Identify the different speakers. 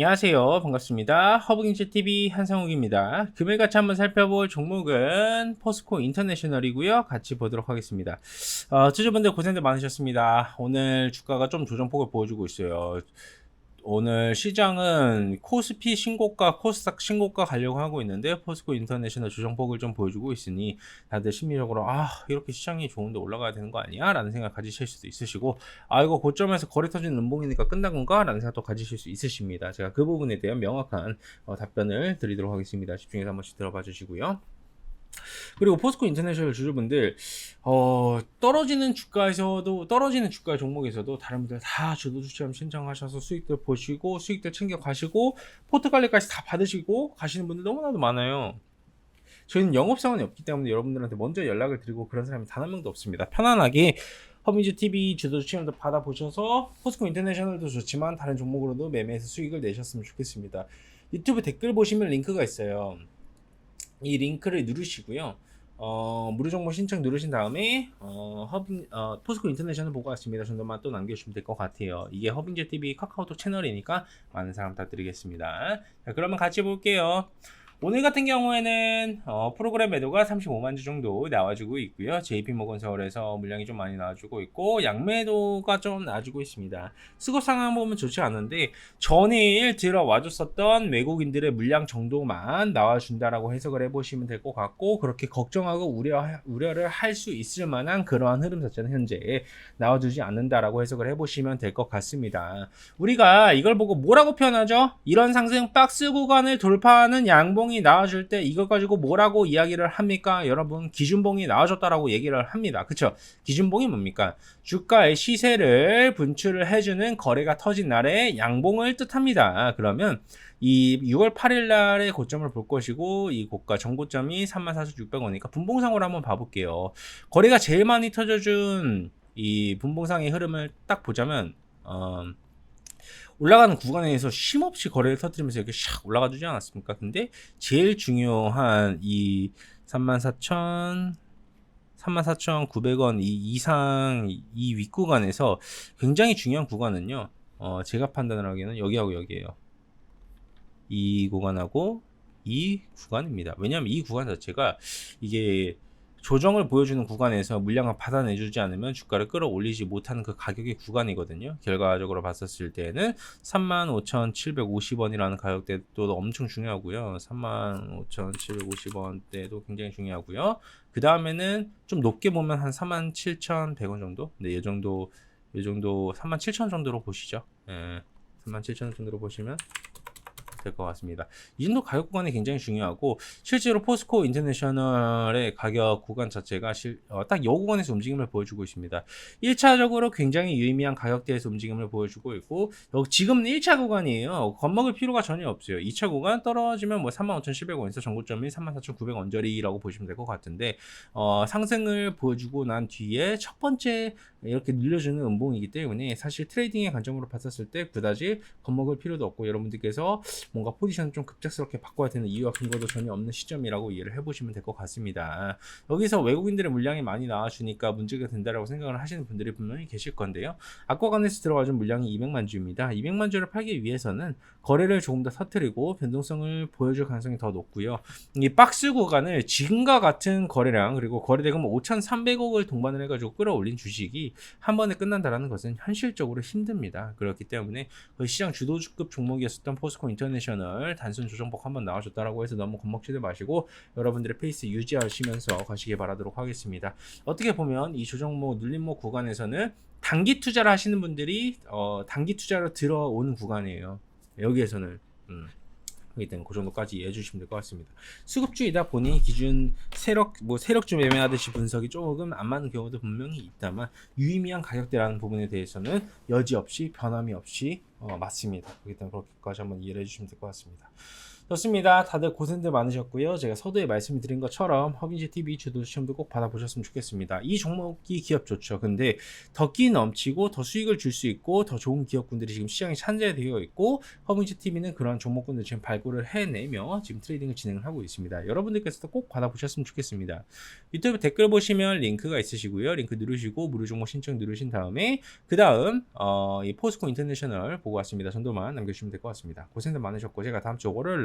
Speaker 1: 안녕하세요. 반갑습니다. 허브గిం제TV 한상욱입니다. 금일 같이 한번 살펴볼 종목은 포스코 인터내셔널이고요. 같이 보도록 하겠습니다. 어, 투자분들 고생들 많으셨습니다. 오늘 주가가 좀 조정폭을 보여주고 있어요. 오늘 시장은 코스피 신고가, 코스닥 신고가 가려고 하고 있는데 포스코 인터내셔널 조정폭을 좀 보여주고 있으니 다들 심리적으로 아 이렇게 시장이 좋은데 올라가야 되는 거 아니야? 라는 생각 가지실 수도 있으시고 아 이거 고점에서 거래 터진 음봉이니까 끝난 건가? 라는 생각도 가지실 수 있으십니다. 제가 그 부분에 대한 명확한 어, 답변을 드리도록 하겠습니다. 집중해서 한 번씩 들어봐 주시고요. 그리고 포스코 인터내셔널 주주분들 어, 떨어지는 주가에서도 떨어지는 주가 종목에서도 다른 분들 다 주도 추첨 신청하셔서 수익들 보시고 수익들 챙겨 가시고 포트 관리까지 다 받으시고 가시는 분들 너무나도 많아요. 저희는 영업 사원이 없기 때문에 여러분들한테 먼저 연락을 드리고 그런 사람이 단 한 명도 없습니다. 편안하게 허민주 TV 주도 추천도 받아보셔서 포스코 인터내셔널도 좋지만 다른 종목으로도 매매해서 수익을 내셨으면 좋겠습니다. 유튜브 댓글 보시면 링크가 있어요. 이 링크를 누르시고요. 어, 무료 정보 신청 누르신 다음에 어, 허빙 어, 포스코 인터내셔널 보고 왔습니다 정도만 또 남겨주시면 될 것 같아요. 이게 허빙제 TV 카카오톡 채널이니까 많은 사랑 부탁드리겠습니다. 자, 그러면 같이 볼게요. 오늘 같은 경우에는 어, 프로그램 매도가 35만 주 정도 나와주고 있고요. JP모건 서울에서 물량이 좀 많이 나와주고 있고 양매도가 좀 나와주고 있습니다. 수급 상황 보면 좋지 않은데 전일 들어와줬었던 외국인들의 물량 정도만 나와준다라고 해석을 해보시면 될 것 같고 그렇게 걱정하고 우려 우려를 할 수 있을 만한 그러한 흐름 자체는 현재 나와주지 않는다라고 해석을 해보시면 될 것 같습니다. 우리가 이걸 보고 뭐라고 표현하죠? 이런 상승 박스 구간을 돌파하는 양봉 기준봉이 나와줄 때 이거 가지고 뭐라고 이야기를 합니까? 여러분 기준봉이 나와줬다라고 얘기를 합니다. 그쵸? 기준봉이 뭡니까? 주가의 시세를 분출을 해주는 거래가 터진 날에 양봉을 뜻합니다. 그러면 이 6월 8일 날의 고점을 볼 것이고 이 고가 정고점이 34,600원이니까 분봉상으로 한번 봐볼게요. 거래가 제일 많이 터져준 이 분봉상의 흐름을 딱 보자면 어, 올라가는 구간에서 쉼없이 거래를 터뜨리면서 이렇게 샥 올라가 주지 않았습니까? 근데 제일 중요한 이 34,000 34,900원 이 이상 이 윗구간에서 굉장히 중요한 구간은요. 어, 제가 판단을 하기에는 여기하고 여기에요. 이 구간하고 이 구간입니다. 왜냐하면 이 구간 자체가 이게 조정을 보여주는 구간에서 물량을 받아내주지 않으면 주가를 끌어올리지 못하는 그 가격의 구간이거든요. 결과적으로 봤었을 때는 35,750원이라는 가격대도 엄청 중요하고요. 35,750원대도 굉장히 중요하고요. 그 다음에는 좀 높게 보면 한 37,100원 정도? 네, 이 정도, 이 정도 37,000원 정도로 보시죠. 예, 37,000원 정도로 보시면 될 것 같습니다. 이 정도 가격 구간이 굉장히 중요하고 실제로 포스코 인터내셔널의 가격 구간 자체가 실, 어, 딱이 구간에서 움직임을 보여주고 있습니다. 1차적으로 굉장히 유의미한 가격대에서 움직임을 보여주고 있고 지금은 1차 구간이에요. 겁먹을 필요가 전혀 없어요. 2차 구간 떨어지면 뭐 35,700원에서 전고점이 34,900원짜리라고 보시면 될 것 같은데 어, 상승을 보여주고 난 뒤에 첫 번째 이렇게 늘려주는 음봉이기 때문에 사실 트레이딩의 관점으로 봤었을 때 그다지 겁먹을 필요도 없고 여러분들께서 뭔가 포지션을 좀 급작스럽게 바꿔야 되는 이유와 근거도 전혀 없는 시점이라고 이해를 해보시면 될 것 같습니다. 여기서 외국인들의 물량이 많이 나와주니까 문제가 된다라고 생각을 하시는 분들이 분명히 계실 건데요. 아쿠아관에서 들어와준 물량이 200만 주입니다. 200만 주를 팔기 위해서는 거래를 조금 더 터트리고 변동성을 보여줄 가능성이 더 높고요. 이 박스 구간을 지금과 같은 거래량 그리고 거래대금 5,300억을 동반을 해가지고 끌어올린 주식이 한 번에 끝난다라는 것은 현실적으로 힘듭니다. 그렇기 때문에 그 시장 주도급 종목이었었던 포스코 인터넷 인터내셔널 단순 조정폭 한번 나와줬다라고 해서 너무 겁먹지도 마시고 여러분들의 페이스 유지하시면서 가시길 바라도록 하겠습니다. 어떻게 보면 이 조정목 눌림목 구간에서는 단기 투자를 하시는 분들이 어, 단기 투자로 들어오는 구간이에요. 여기에서는 음. 때문에 그 정도까지 이해해 주시면 될 것 같습니다. 수급주이다 보니 기준 세력 뭐 세력주 매매하듯이 분석이 조금 안 맞는 경우도 분명히 있다만 유의미한 가격대라는 부분에 대해서는 여지 없이 변함이 없이 어, 맞습니다. 그렇기 때문에 그렇게까지 한번 이해해 주시면 될 것 같습니다. 좋습니다. 다들 고생들 많으셨고요. 제가 서두에 말씀드린 것처럼 허빈지 TV 주도 시험도 꼭 받아보셨으면 좋겠습니다. 이 종목이 기업 좋죠. 근데 더 끼 넘치고 더 수익을 줄 수 있고 더 좋은 기업군들이 지금 시장에 산재되어 있고 허빈지 TV는 그런 종목군들 지금 발굴을 해내며 지금 트레이딩을 진행을 하고 있습니다. 여러분들께서도 꼭 받아보셨으면 좋겠습니다. 유튜브 댓글 보시면 링크가 있으시고요. 링크 누르시고 무료 종목 신청 누르신 다음에 그 다음 어, 이 포스코 인터내셔널 보고 왔습니다. 정도만 남겨주시면 될 것 같습니다. 고생들 많으셨고 제가 다음 주 월요일